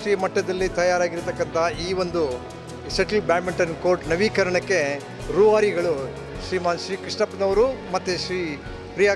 ಅಂತಾರಾಷ್ಟ್ರೀಯ ಮಟ್ಟದಲ್ಲಿ ತಯಾರಾಗಿರತಕ್ಕಂಥ ಈ ಒಂದು ಶಟಲ್ ಬ್ಯಾಡ್ಮಿಂಟನ್ ಕೋರ್ಟ್ ನವೀಕರಣಕ್ಕೆ ರೂವಾರಿಗಳು ಶ್ರೀಮಾನ್ ಶ್ರೀ ಕೃಷ್ಣಪ್ಪನವರು ಮತ್ತು ಶ್ರೀ ಪ್ರಿಯಾ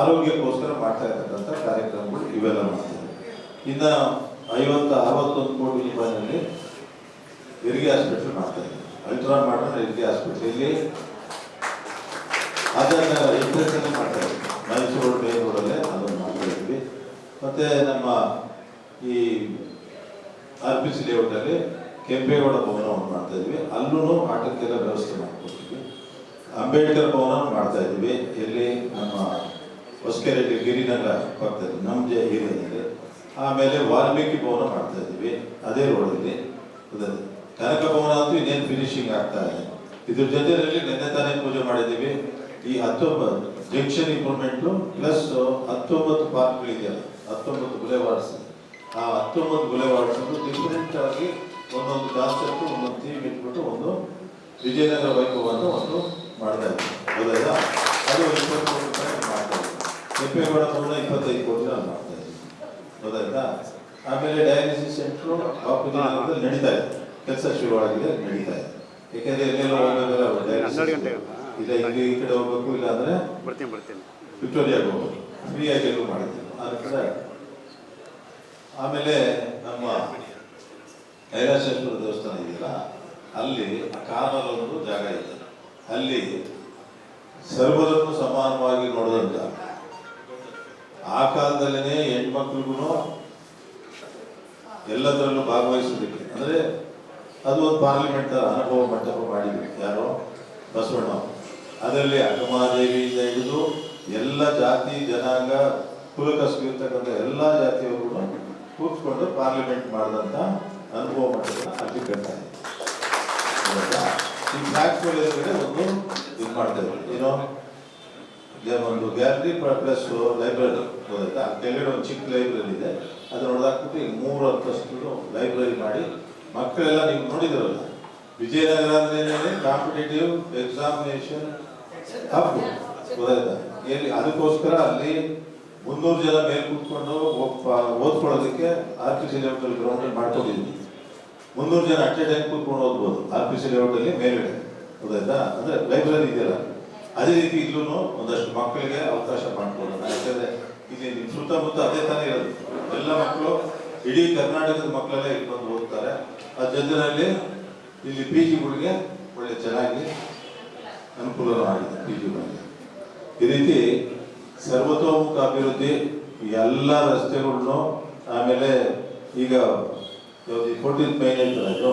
ಆರೋಗ್ಯಕ್ಕೋಸ್ಕರ ಮಾಡ್ತಾ ಇರತಕ್ಕಂಥ ಕಾರ್ಯಕ್ರಮಗಳು ಇವೆಲ್ಲ ಮಾಡ್ತಾರೆ. ಇನ್ನು ಐವತ್ತು, ಅರವತ್ತೊಂದು ಕೋಟಿ ರೂಪಾಯಿನಲ್ಲಿ ಹೆರಿಗೆ ಹಾಸ್ಪಿಟಲ್ ಮಾಡ್ತಾ ಇದ್ದಾರೆ. ಅಲ್ಟ್ರಾ ಮಾಡರ್ನ್ ಹೆರಿಗೆ ಹಾಸ್ಪಿಟಲ್. ಅದನ್ನ ಇಂಟ್ರೆಸ್ಟ್ ಮಾಡ್ತಾ ಇದ್ದೀವಿ ಮೈಸೂರು ಬೇರೂರಲ್ಲಿ ಅದನ್ನು ಮಾಡ್ತಾ ಇದ್ವಿ ಮತ್ತು ನಮ್ಮ ಈ ಆರ್ ಪಿ ಸಿ ಲೇಔಟಲ್ಲಿ ಕೆಂಪೇಗೌಡ ಭವನವನ್ನು ಮಾಡ್ತಾ ಇದ್ವಿ ಅಲ್ಲೂ ಆಟಕ್ಕೆಲ್ಲ ವ್ಯವಸ್ಥೆ ಮಾಡ್ಕೊಡ್ತೀವಿ ಅಂಬೇಡ್ಕರ್ ಭವನ ಮಾಡ್ತಾ ಇದ್ದೀವಿ. ಇಲ್ಲಿ ನಮ್ಮ ಹೊಸಕೆರೆ ಗಿರಿನಗರ ಬರ್ತದೆ ನಮ್ಮ ಜೆ ಏರಿಯಾದಲ್ಲಿ ಆಮೇಲೆ ವಾಲ್ಮೀಕಿ ಭವನ ಮಾಡ್ತಾ ಇದ್ದೀವಿ, ಅದೇ ರೋಡಲ್ಲಿ. ಕನಕ ಭವನ ಅಂತೂ ಇನ್ನೇನು ಫಿನಿಶಿಂಗ್ ಆಗ್ತಾ ಇದೆ ಇದ್ರ ಜೊತೆಯಲ್ಲಿ ನಿನ್ನೆ ತಾನೇ ಪೂಜೆ ಮಾಡಿದ್ದೀವಿ. ಈ ಹತ್ತೊಂಬತ್ತು ಜಂಕ್ಷನ್ ಇಂಪ್ರೂವ್ಮೆಂಟು ಪ್ಲಸ್ ಹತ್ತೊಂಬತ್ತು ಪಾರ್ಕ್ಗಳಿದೆಯಲ್ಲ, ಹತ್ತೊಂಬತ್ತು ಬುಲೆವಾರ್ಡ್ಸ್. ಆ ಹತ್ತೊಂಬತ್ತು ಬುಲೆವಾರ್ಡ್ಸ್ ಡಿಫ್ರೆಂಟ್ ಆಗಿ ಒಂದೊಂದು ಕಾನ್ಸೆಪ್ಟ್ ಒಂದೊಂದು ಥೀಮ್ ಇಟ್ಬಿಟ್ಟು ಒಂದು ವಿಜಯನಗರ ವೈಭವ ಅಂತ ಒಂದು ಮಾಡ್ತಾ ಇದ್ದೀವಿ ಹೌದಾ ಅದು ಇಪ್ಪತ್ತು ಕೋಟಿ ರೂಪಾಯಿ ಮಾಡ್ತಾ ಇದ್ದೀವಿ ಕೆಂಪೇಗೌಡ ಭವನ ಇಪ್ಪತ್ತೈದು ಕೋಟಿ ನಾವು ಮಾಡ್ತಾ ಇದ್ದೀವಿ ಹೌದಾಯ್ತಾ ಆಮೇಲೆ ಡಯಾಲಿಸಿಸ್ ಸೆಂಟ್ರು ಬಾಪುಜನಗರದಲ್ಲಿ ನಡೀತಾ ಇದೆ. ಕೆಲಸ ಶುರುವಾಗಿದೆ ನಡೀತಾ ಇದೆ. ಯಾಕೆಂದ್ರೆ ಎಲ್ಲೆಲ್ಲ ಹೋಗಬೇಕಲ್ಲ ಇಲ್ಲ ಇಲ್ಲಿ ಈ ಕಡೆ ಹೋಗ್ಬೇಕು ಇಲ್ಲ ಅಂದ್ರೆ ಬರ್ತೀನಿ ಬರ್ತೀನಿ. ವಿಕ್ಟೋರಿಯಾಗೆ ಹೋಗ್ಬೇಕು. ಫ್ರೀ ಆಗಿ ಎಲ್ಲೂ ಮಾಡಿದ್ದೀವಿ ಆ ಆಮೇಲೆ ನಮ್ಮ ಕೈಲಾಸೇಶ್ವರ ದೇವಸ್ಥಾನ ಇದೆಯಲ್ಲ ಅಲ್ಲಿ ಒಂದು ಜಾಗ ಇದೆ. ಅಲ್ಲಿ ಸರ್ವರನ್ನು ಸಮಾನವಾಗಿ ನೋಡಿದಂತ. ಆ ಕಾಲದಲ್ಲೇ ಹೆಣ್ಮಕ್ಳಿಗೂ ಎಲ್ಲದರಲ್ಲೂ ಭಾಗವಹಿಸಬೇಕು ಅಂದ್ರೆ ಅದು ಒಂದು ಪಾರ್ಲಿಮೆಂಟ್ ಅನುಭವ ಮಂಟಪ ಮಾಡಿದ್ವಿ ಯಾರೋ ಬಸವಣ್ಣ ಅದರಲ್ಲಿ ಅಕ್ಕಮಹಾದೇವಿಯಿಂದ ಹಿಡಿದು ಎಲ್ಲ ಜಾತಿ, ಜನಾಂಗ ಕುಲಕಸು ಇರ್ತಕ್ಕಂಥ ಎಲ್ಲ ಜಾತಿಯವರು ಕೂತ್ಕೊಂಡು ಪಾರ್ಲಿಮೆಂಟ್ ಮಾಡಿದಂಥ ಅನುಭವ ಮಂಟಪ ಅಲ್ಲಿ ಹೌದಾ? ಈ ಫ್ಯಾಕ್ಟ್ರಿ ಎದುರುಗಡೆ ಒಂದು ಇದು ಮಾಡ್ತೇವೆ ಏನೋ ಒಂದು ಗ್ಯಾಲರಿ ಪ್ಲಸ್ ಲೈಬ್ರರಿ ಗೊತ್ತಾಯ್ತಾ? ಕೆಳಗಡೆ ಒಂದು ಚಿಕ್ಕ ಲೈಬ್ರರಿ ಇದೆ. ಅದು ನೋಡಿದಾಕ್ಬಿಟ್ಟು ಈಗ ಮೂರು ಅಂತಸ್ತು ಲೈಬ್ರರಿ ಮಾಡಿ ಮಕ್ಕಳೆಲ್ಲ ನೀವು ನೋಡಿದ್ರಲ್ಲ, ವಿಜಯನಗರ ಅಂದ್ರೆ ಕಾಂಪಿಟೇಟಿವ್ ಎಕ್ಸಾಮಿನೇಷನ್ ಎಲ್ಲಿ? ಅದಕ್ಕೋಸ್ಕರ ಅಲ್ಲಿ ಮುನ್ನೂರು ಜನ ಮೇಲೆ ಕೂತ್ಕೊಂಡು ಓದ್ಕೊಳ್ಳೋದಕ್ಕೆ R P C level ground ಮಾಡ್ಕೊಂಡಿದ್ವಿ. ಮುನ್ನೂರು ಜನ ಅಟ್ ಎ ಕೂತ್ಕೊಂಡು ಓದ್ಬೋದು. ಆರ್ ಪಿ ಸಿ ಲೇಔಟಲ್ಲಿ ಮೇಲ್ಗಡೆ ಹೌದಾಯ್ತಾ ಅಂದ್ರೆ ಲೈಬ್ರರಿ ಇದೆಯಲ್ಲ? ಅದೇ ರೀತಿ ಇಲ್ಲೂ ಒಂದಷ್ಟು ಮಕ್ಕಳಿಗೆ ಅವಕಾಶ ಮಾಡಿಕೊಡೋಣ. ಯಾಕಂದ್ರೆ ಇಲ್ಲಿ ನಿಮ್ಮ ಸುತ್ತಮುತ್ತ ಅದೇ ತಾನೇ ಇರೋದು. ಎಲ್ಲ ಮಕ್ಕಳು ಇಡೀ ಕರ್ನಾಟಕದ ಮಕ್ಕಳೆಲ್ಲ ಇಲ್ಲಿ ಬಂದು ಓದ್ತಾರೆ. ಅದ್ರ ಜೊತೆಯಲ್ಲಿ ಇಲ್ಲಿ ಪಿ ಜಿಗಳಿಗೆ ಒಳ್ಳೆ ಚೆನ್ನಾಗಿ ಅನುಕೂಲವಾಗಿದೆ ಪಿ ಜಿಗಳಿಗೆ ಈ ರೀತಿ ಸರ್ವತೋಮುಖ ಅಭಿವೃದ್ಧಿ ಎಲ್ಲ ರಸ್ತೆಗಳನ್ನು ಆಮೇಲೆ ಈಗ ಫೋರ್ಟೀನ್ ಮೈನ್ ಮೇಲೆ ಅದು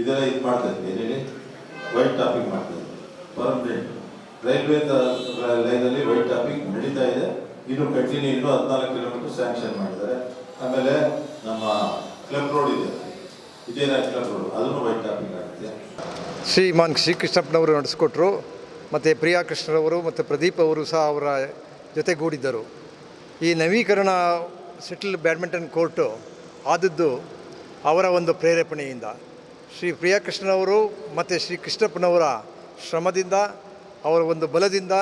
ಇದೆಲ್ಲ ಇದು ಮಾಡ್ತಾ ಇದ್ವಿ ಏನೇಳಿ? ವೈಟ್ ಟಾಪಿಂಗ್ ಮಾಡ್ತಾ ಇದ್ವಿ ಪರ್ಮನೆಂಟ್ ರೈಲ್ವೆ ಲೈನಲ್ಲಿ ವೈಟ್ ಟಾಪಿಂಗ್ ನಡೀತಾ ಇದೆ. ಇನ್ನು ಕಂಟಿನ್ಯೂ ಇನ್ನೂ ಹದಿನಾಲ್ಕು ಕಿಲೋಮೀಟರ್ ಸ್ಯಾಂಕ್ಷನ್ ಮಾಡಿದ್ದಾರೆ. ಆಮೇಲೆ ನಮ್ಮ ಕ್ಲಬ್ ರೋಡ್ ಇದೆ. ವಿಜಯನಗರ ಕ್ಲಬ್ ರೋಡ್ ಅದನ್ನು ವೈಟ್ ಟಾಪಿಂಗ್ ಆಗುತ್ತೆ. ಶ್ರೀಮಾನ್ ಶ್ರೀಕೃಷ್ಣಪ್ಪನವರು ನಡೆಸಿಕೊಟ್ರು, ಮತ್ತು ಪ್ರಿಯಾ ಕೃಷ್ಣರವರು ಮತ್ತು ಪ್ರದೀಪ್ ಅವರು ಸಹ ಅವರ ಜೊತೆಗೂಡಿದ್ದರು. ಈ ನವೀಕರಣ ಸೆಟಲ್ ಬ್ಯಾಡ್ಮಿಂಟನ್ ಕೋರ್ಟು ಆದದ್ದು ಅವರ ಒಂದು ಪ್ರೇರೇಪಣೆಯಿಂದ. ಶ್ರೀ ಪ್ರಿಯಕೃಷ್ಣನವರು ಮತ್ತು ಶ್ರೀ ಕೃಷ್ಣಪ್ಪನವರ ಶ್ರಮದಿಂದ, ಅವರ ಒಂದು ಬಲದಿಂದ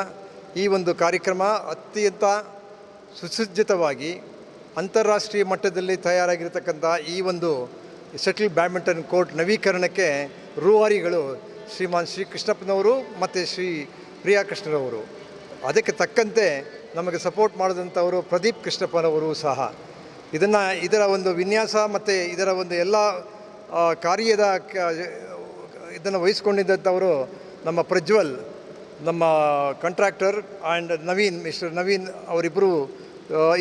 ಈ ಒಂದು ಕಾರ್ಯಕ್ರಮ ಅತ್ಯಂತ ಸುಸಜ್ಜಿತವಾಗಿ ಅಂತಾರಾಷ್ಟ್ರೀಯ ಮಟ್ಟದಲ್ಲಿ ತಯಾರಾಗಿರತಕ್ಕಂಥ ಈ ಒಂದು ಸೆಟಲ್ ಬ್ಯಾಡ್ಮಿಂಟನ್ ಕೋರ್ಟ್ ನವೀಕರಣಕ್ಕೆ ರೂವಾರಿಗಳು ಶ್ರೀಮಾನ್ ಶ್ರೀ ಕೃಷ್ಣಪ್ಪನವರು ಮತ್ತು ಶ್ರೀ ಪ್ರಿಯಾ ಕೃಷ್ಣರವರು ಅದಕ್ಕೆ ತಕ್ಕಂತೆ ನಮಗೆ ಸಪೋರ್ಟ್ ಮಾಡಿದಂಥವರು ಪ್ರದೀಪ್ ಕೃಷ್ಣಪ್ಪನವರು ಸಹ. ಇದನ್ನು ಇದರ ಒಂದು ವಿನ್ಯಾಸ ಮತ್ತು ಇದರ ಒಂದು ಎಲ್ಲ ಕಾರ್ಯದ ಇದನ್ನು ವಹಿಸ್ಕೊಂಡಿದ್ದಂಥವರು ನಮ್ಮ ಪ್ರಜ್ವಲ್, ನಮ್ಮ contractor and Naveen mister Naveen ಅವರಿಬ್ಬರು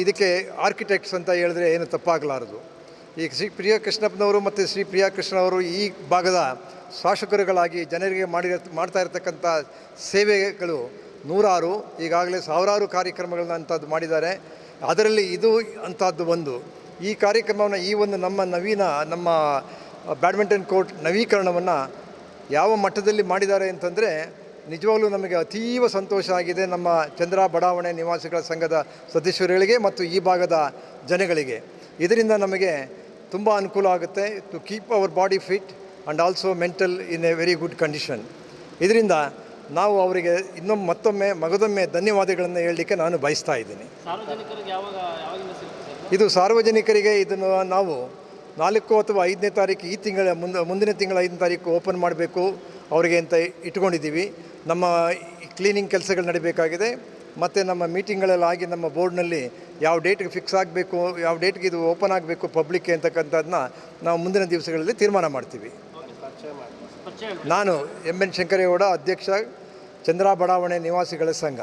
ಇದಕ್ಕೆ ಆರ್ಕಿಟೆಕ್ಟ್ಸ್ ಅಂತ ಹೇಳಿದ್ರೆ ಏನು ತಪ್ಪಾಗಲಾರದು. ಈ ಶ್ರೀ ಪ್ರಿಯ ಕೃಷ್ಣಪ್ಪನವರು ಮತ್ತು ಶ್ರೀ ಪ್ರಿಯಾ ಕೃಷ್ಣ ಅವರು ಈ ಭಾಗದ ಶಾಸಕರುಗಳಾಗಿ ಜನರಿಗೆ ಮಾಡಿರ, ಮಾಡ್ತಾ ಇರತಕ್ಕಂಥ ಸೇವೆಗಳು ನೂರಾರು, ಈಗಾಗಲೇ ಸಾವಿರಾರು ಕಾರ್ಯಕ್ರಮಗಳನ್ನ ಅಂಥದ್ದು ಮಾಡಿದ್ದಾರೆ. ಅದರಲ್ಲಿ ಇದು ಅಂಥದ್ದು ಒಂದು. ಈ ಕಾರ್ಯಕ್ರಮವನ್ನು, ಈ ಒಂದು ನಮ್ಮ ನವೀನ, ನಮ್ಮ ಬ್ಯಾಡ್ಮಿಂಟನ್ ಕೋರ್ಟ್ ನವೀಕರಣವನ್ನು ಯಾವ ಮಟ್ಟದಲ್ಲಿ ಮಾಡಿದ್ದಾರೆ ಅಂತಂದರೆ, ನಿಜವಾಗಲೂ ನಮಗೆ ಅತೀವ ಸಂತೋಷ ಆಗಿದೆ ನಮ್ಮ ಚಂದ್ರ ಬಡಾವಣೆ ನಿವಾಸಿಗಳ ಸಂಘದ ಸದಸ್ಯರುಗಳಿಗೆ ಮತ್ತು ಈ ಭಾಗದ ಜನಗಳಿಗೆ. ಇದರಿಂದ ನಮಗೆ ತುಂಬ ಅನುಕೂಲ ಆಗುತ್ತೆ. To keep our body fit and also mental in a very good condition ಇದರಿಂದ ನಾವು ಅವರಿಗೆ ಇನ್ನೊಮ್ಮೆ ಮತ್ತೊಮ್ಮೆ ಮಗದೊಮ್ಮೆ ಧನ್ಯವಾದಗಳನ್ನು ಹೇಳಲಿಕ್ಕೆ ನಾನು ಬಯಸ್ತಾ ಇದ್ದೀನಿ. ಇದು ಸಾರ್ವಜನಿಕರಿಗೆ ಇದನ್ನು ನಾವು ನಾಲ್ಕು ಅಥವಾ ಐದನೇ ತಾರೀಕು ಈ ತಿಂಗಳ ಮುಂದೆ ಮುಂದಿನ ತಿಂಗಳ ಐದನೇ ತಾರೀಕು ಓಪನ್ ಮಾಡಬೇಕು ಅವರಿಗೆ ಅಂತ ಇಟ್ಕೊಂಡಿದ್ದೀವಿ. ನಮ್ಮ ಕ್ಲೀನಿಂಗ್ ಕೆಲಸಗಳು ನಡೀಬೇಕಾಗಿದೆ. ಮತ್ತು ನಮ್ಮ ಮೀಟಿಂಗ್ಗಳೆಲ್ಲ ಆಗಿ ನಮ್ಮ ಬೋರ್ಡ್ನಲ್ಲಿ ಯಾವ ಡೇಟ್ಗೆ ಫಿಕ್ಸ್ ಆಗಬೇಕು ಯಾವ ಡೇಟ್ಗೆ ಇದು ಓಪನ್ ಆಗಬೇಕು ಪಬ್ಲಿಕ್ಗೆ ಅಂತಕ್ಕಂಥದ್ದನ್ನ ನಾವು ಮುಂದಿನ ದಿವಸಗಳಲ್ಲಿ ತೀರ್ಮಾನ ಮಾಡ್ತೀವಿ. ನಾನು ಎಂ ಎನ್ ಶಂಕರೇಗೌಡ ಅಧ್ಯಕ್ಷ ಚಂದ್ರ ಬಡಾವಣೆ ನಿವಾಸಿಗಳ ಸಂಘ.